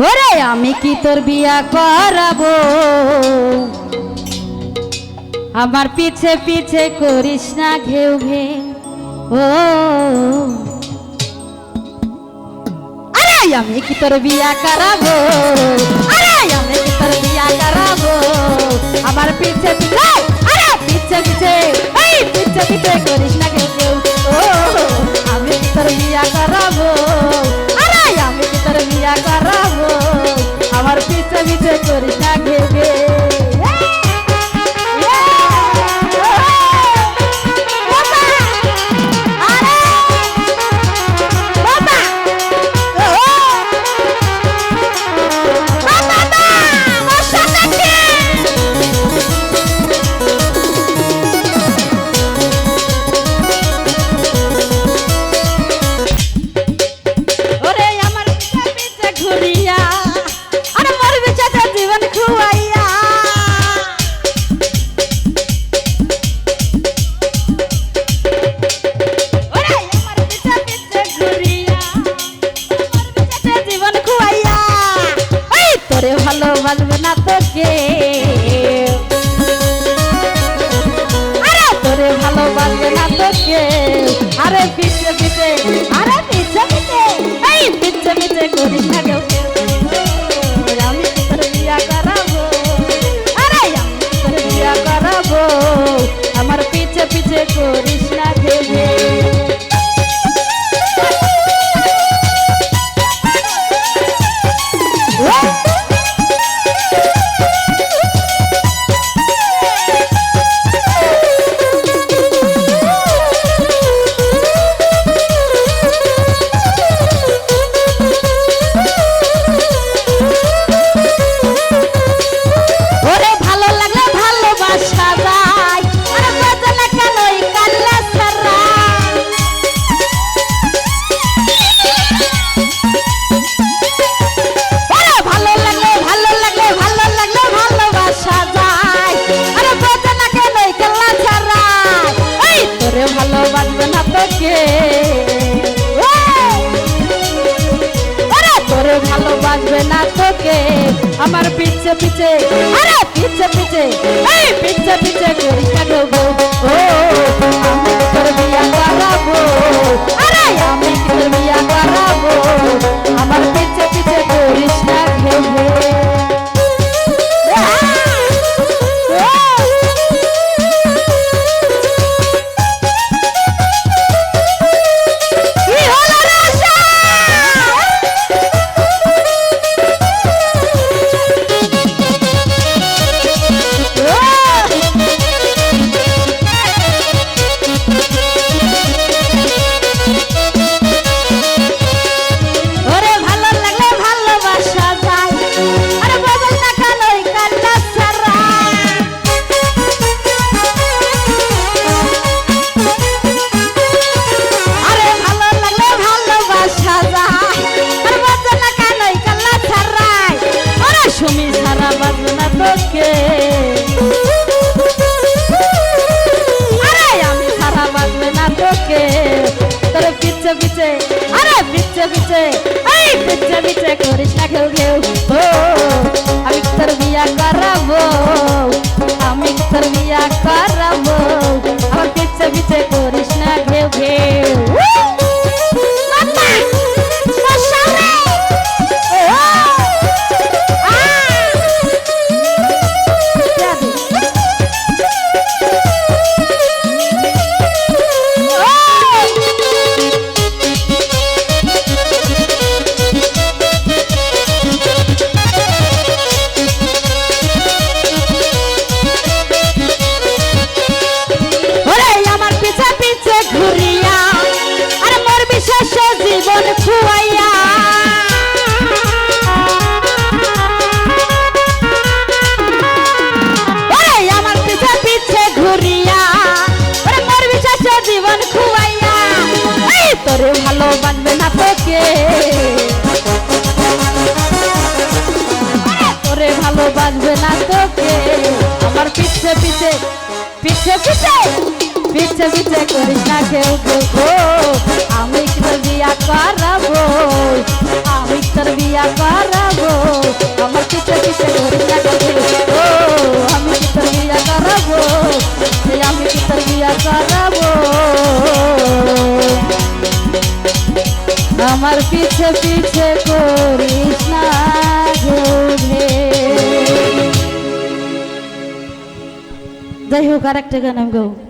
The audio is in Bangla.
ওরে আমি কি তোর বিয়া করাবো? আমার পিছে পিছে করিস না ঘেউ ঘে ও। আরে আমি কি তোর বিয়া করাবো? আরে আমি কি তোর বিয়া করাবো? আমার পিছে পিছে আরে পিছে পিছে এই, পিছে পিছে করিস না ঘেউ ঘেউ। ভালোবাসবে না তোকে। আরে তোরে ভালোবাসবে না তোকে। আরে পিছে কে? আমার পিছে পিছে, আরে পিছে পিছে, এই পিছে পিছে ঘুরি কেন গো? ও আমার বিচে বিচে আরে বিচে বিচে, এই বিচে বিচে করিস না ঘেউ ঘেউ আমি তোর বিয়া पीछे पीछे पीछे पीछे पीछे कृष्णा के उठो আমি তোর বিয়া করাবো আমি তোর বিয়া করাবো আমার পিছে পিছে ঘুরিয়া গেছে ও আমি তোর বিয়া করাবো আমি তোর বিয়া করাবো আমার পিছে পিছে যাই হোক আর গান আমি গাবো।